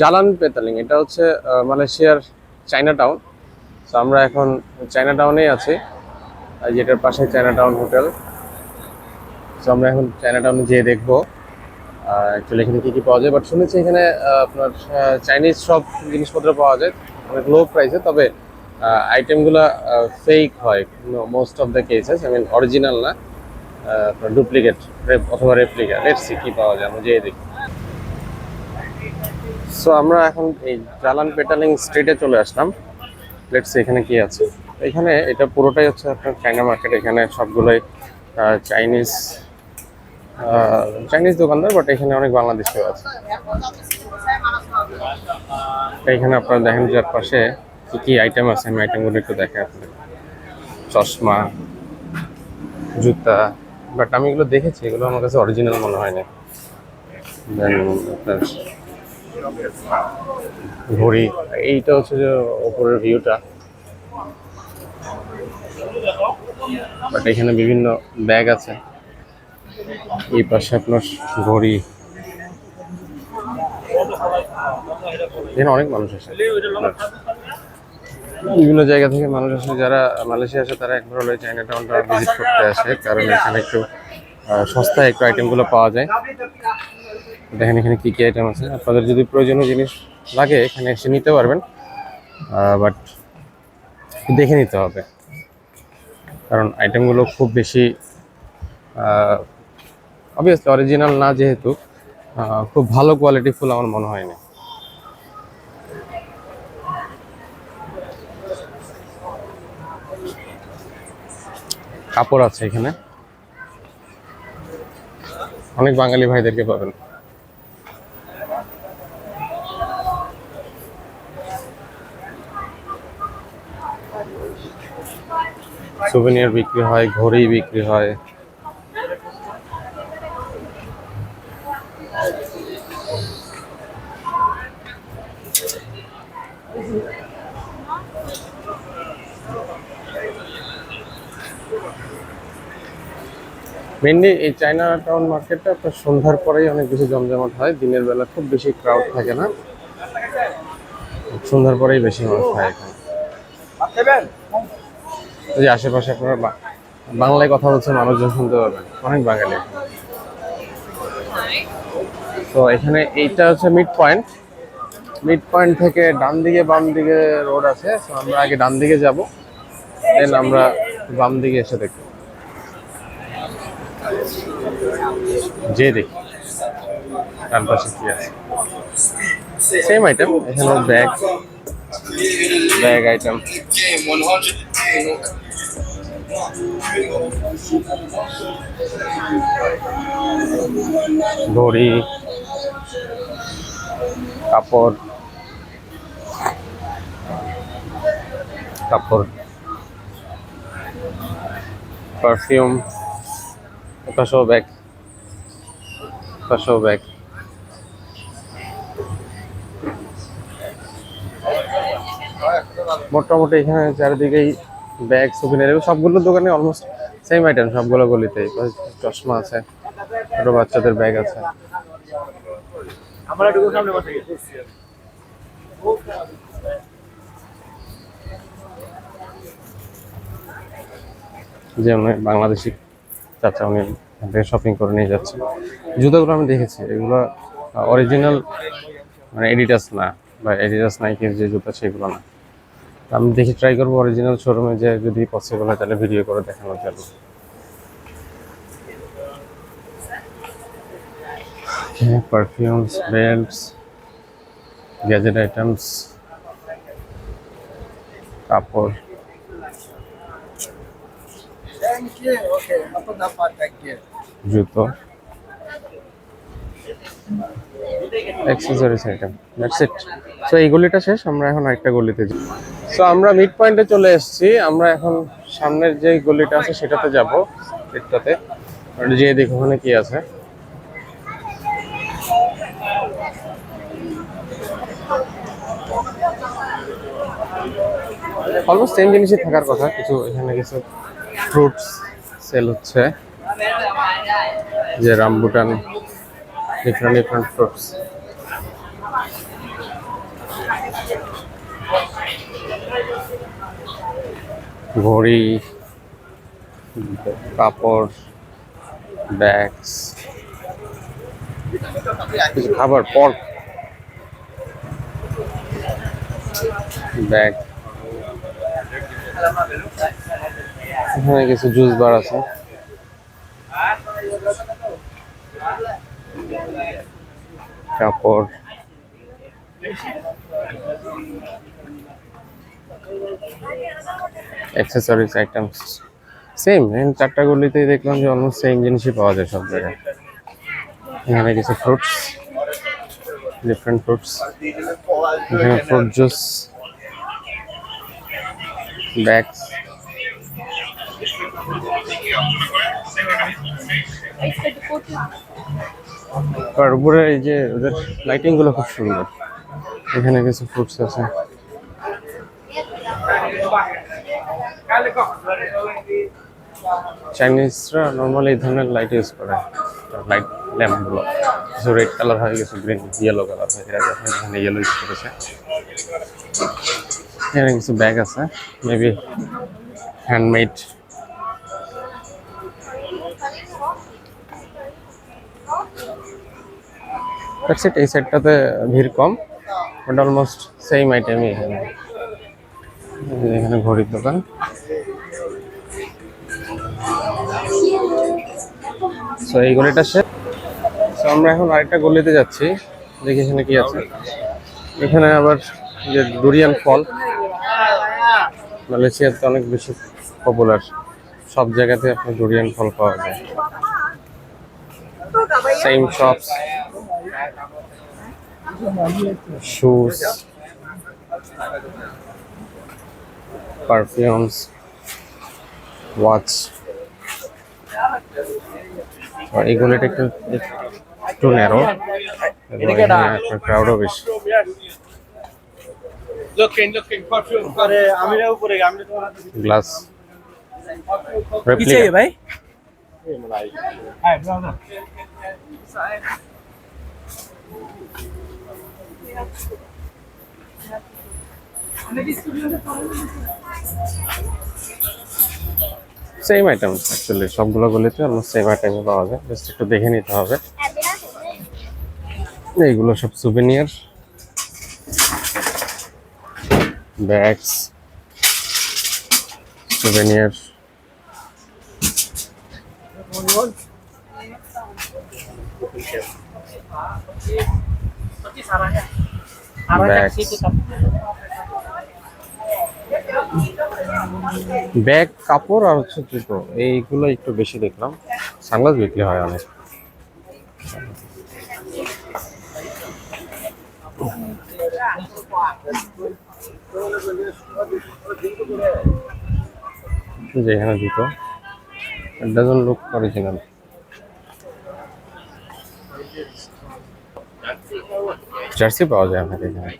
Jalan Petaling এটা হচ্ছে মালয়েশিয়ার চায়না টাউন তো আমরা এখন চায়না টাউনেই আছি যেটার পাশে চায়না টাউন হোটেল। তো আমরা এখন চায়না টাউনে যেয়ে দেখব অ্যাকচুয়ালি এখানে কী কী পাওয়া যায়। বাট শুনেছি এখানে আপনার চাইনিজ সব জিনিসপত্র পাওয়া যায়, অনেক লো প্রাইসে তবে আইটেমগুলো ফেক হয় most of the cases I mean original না আপনার ডুপ্লিকেট অথবা রেপ্লিকা লেটস সি কী পাওয়া যায়, আমরা যেয়ে দেখি। সো আমরা এখন এই জালান পেটালিং স্ট্রিটে চলে আসলাম। লেটস এখানে কি আছে। এখানে এটা পুরোটাই হচ্ছে আপনার চাইনা মার্কেট এখানে সবগুলোই চাইনিজ চাইনিজ দোকানদার বাট এখানে অনেক বাংলাদেশিও আছে। এখানে আপনারা দেখেন যার পাশে কি কি আইটেম আছে, আমি আইটেমগুলো একটু দেখে আপনাদের। চশমা, জুতা বাট আমি এগুলো দেখেছি, এগুলো আমার কাছে অরিজিনাল মনে হয় না দেন আপনার ঘড়ি। এইটা হচ্ছে যে ওপরের ভিউটা বাট এখানে বিভিন্ন ব্যাগ আছে। এই পাশে আপনার ঘড়ি। এখানে অনেক মানুষ আসে। বিভিন্ন জায়গা থেকে মানুষ আসে। যারা মালয়েশিয়া আসে, তারা একবার হলে চাইনা টাউনটা ভিজিট করতে আসে। কারণ এখানে একটু সস্তায় একটু আইটেমগুলো পাওয়া যায়। দেখেন এখানে কি কি আইটেম আছে। আপনাদের যদি প্রয়োজনীয় জিনিস লাগে, এখানে এসে নিতে পারবেন। বাট দেখে নিতে হবে। কারণ আইটেমগুলো খুব বেশি অবভিয়াসলি অরিজিনাল না যেহেতু খুব ভালো কোয়ালিটি ফুল আমার মনে হয় না কাপড় আছে এখানে। অনেক বাঙালি ভাইদেরকে পাবেন। সুভেনিয়ার বিক্রি হয়, ঘড়ি বিক্রি হয়। মেনলি এই চায়না টাউন মার্কেটটা আপনার সন্ধ্যার পরেই অনেক বেশি জমজমাট হয়, দিনের বেলা খুব বেশি ক্রাউড থাকে না। সন্ধ্যার পরেই বেশি মানুষ হয় এখানে। যে আশেপাশে আপনারা বাংলায় কথা বলছে মানুষজন শুনতে পারবেন। অনেক বাঙালি। তো এখানে এইটা হচ্ছে মিড পয়েন্ট মিড পয়েন্ট থেকে ডান দিকে, বাম দিকে রোড আছে। তো আমরা আগে ডান দিকে যাব। দেন আমরা বাম দিকে এসে দেখব। যে দেখি। ডান পাশে কি আছে? সেম আইটেম এখানে ব্যাগ ব্যাগ আইটেম Game 100. ঘড়ি কাপড় কাপড় পারফিউম ওটাশো ব্যাগ ওটাশো ব্যাগ মোটামুটি এখানে চারিদিকেই ব্যাগ সুবিনের সবগুলো দোকানে অলমোস্ট সেম আইটেম সবগুলো গলিতেই চশমা আছে ছোট বাচ্চাদের ব্যাগ আছে। আমরা ঢুকে সামনে বসে গেছি। যে উনি বাংলাদেশি চাচা উনি থেকে শপিং করে নিয়ে যাচ্ছে। জুতোগুলো আমি দেখেছি এগুলো অরিজিনাল মানে এডিটাস না বা এডিটাস নাইকের যে জুতো সেগুলো না। আমি দেখি ট্রাই করব অরিজিনাল শোরুমে যে যদি পসিবল হয় তাহলে ভিডিও করে দেখানোর জন্য। পারফিউমস বেল্টস গ্যাজেট আইটেমস কাপড়। জুতো। Accessories item that's it so এই গলিটা শেষ, আমরা এখন আরেকটা গলিতে যাই সো আমরা মিড পয়েন্টে চলে এসেছি। আমরা এখন সামনের যে গলিটা আছে, সেটাতে যাব এটাতে যে দেখো, ওখানে কি আছে? অলমোস্ট সেম জিনিসই থাকার কথা। কিছু এখানে কিছু ফ্রুটস সেল হচ্ছে। যে রামবুটান different different fruits. ঘড়ি কাপড় ব্যাগস কিছু খাবার পর্ক ব্যাগ এখানে কিছু জুস বার আছে কাপড় অ্যাক্সেসরিজ আইটেমস সেম চারটা গলিতেই দেখলাম যে অলমোস্ট সেম জিনিসই পাওয়া যায় সব জায়গায়। এখানে কিছু ফ্রুটস ডিফারেন্ট ফ্রুটস এখানে ফ্রুট জুস ব্যাগস আর উপরে এই যে ওদের লাইটিংগুলো খুব সুন্দর। এখানে কিছু ফ্রুটস আছে। চাইনিজরা নর্মালি এই ধরনের লাইট ইউজ করে। লাইট ল্যাম্পগুলো কিছু রেড কালার হয়, কিছু গ্রিন ইয়েলো কালার হয়। এরা দেখেন এখানে ইয়েলো ইউজ করেছে। এখানে কিছু ব্যাগ আছে। মেবি হ্যান্ডমেড ইট এই সাইডটাতে ভিড় কম বাট অলমোস্ট সেম আইটেমই এখানে। এখানে ঘড়ির দোকান। সো এই গলিটা শেষ সো আমরা এখন আরেকটা গলিতে যাচ্ছি, দেখি এখানে কি আছে। এখানে আবার যে ডুরিয়ান ফল, মালয়েশিয়াতে অনেক বেশি পপুলার সব জায়গাতে আপনার ডুরিয়ান ফল পাওয়া যায়। Same shops shoes, perfumes, watch. আর এগুলো এটা একটু একটু ন্যারো ক্রাউডও বেশি। ভাই? সেম আইটেম অ্যাকচুয়ালি সবগুলো গলিতে অলমোস্ট সেম আইটেমে পাওয়া যায়। জাস্ট একটু দেখে নিতে হবে। এইগুলো সব souvenir bags souvenir bags bag কাপড় আর হচ্ছে জুতো এইগুলো একটু বেশি দেখলাম। সানগ্লাস বিক্রি হয় অনেক। যে এখানে জুতো ডাজন লুক অরিজিনাল জার্সি পাওয়া যায় আমাদের এখানে।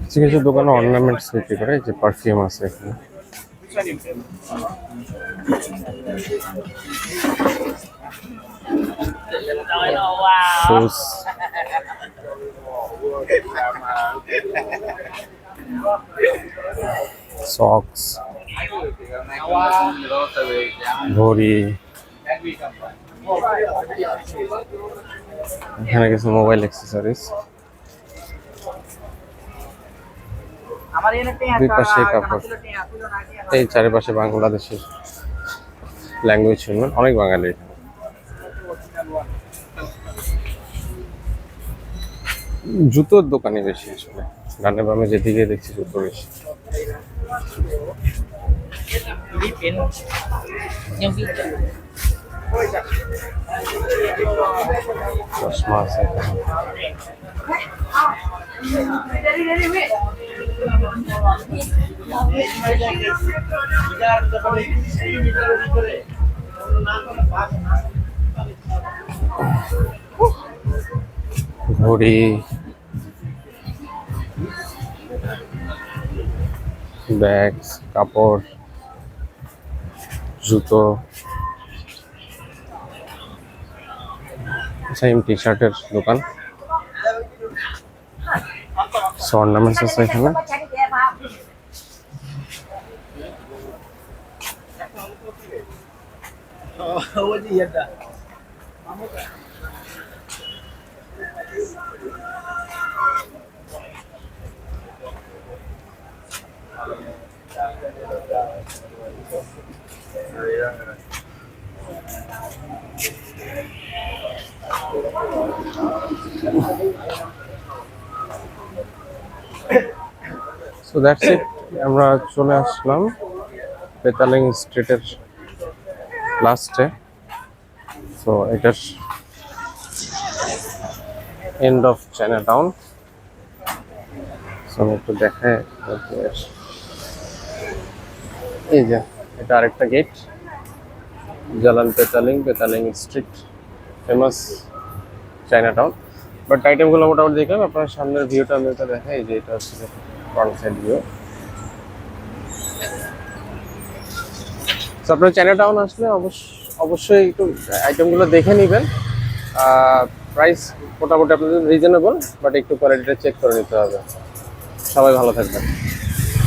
কিছু কিছু দোকানে অর্নামেন্টস বিক্রি করে যে পারফিউম আছে এখানে। শুজ সক্স ঘড়ি, এখানে কিছু মোবাইল অ্যাক্সেসরিজ দুই পাশে কাপড়। এই চারিপাশে বাংলাদেশের ল্যাঙ্গুয়েজ শুনবেন অনেক বাঙালি। জুতোর দোকানে বেশি আসলে। ডানে বামে যেদিকে দেখছি জুতো বেশি। চশমা আছে এখানে। ঘড়ি ব্যাগ কাপড় জুতো সেম টি শার্টের দোকান অর্নামেন্টস আছে এখানে Oh, what do you? That's it আমরা চলে আসলাম বেতালিং স্ট্রিটের লাস্টে সো এটার end of Chinatown so আমি একটু আপনাদের। এই যে, এটা আরেকটা gate Jalan Petaling Petaling street famous Chinatown but আইটেমগুলো মোটামুটি দেখলাম, আপনার সামনের ভিউটা আমি ওটা দেখাই যে এটা হচ্ছে। তো আপনার চায়না টাউন আসলে অবশ্য অবশ্যই একটু আইটেমগুলো দেখে নেবেন। প্রাইস মোটামুটি আপনাদের রিজনেবল বাট একটু কোয়ালিটিটা চেক করে নিতে হবে। সবাই ভালো থাকবেন।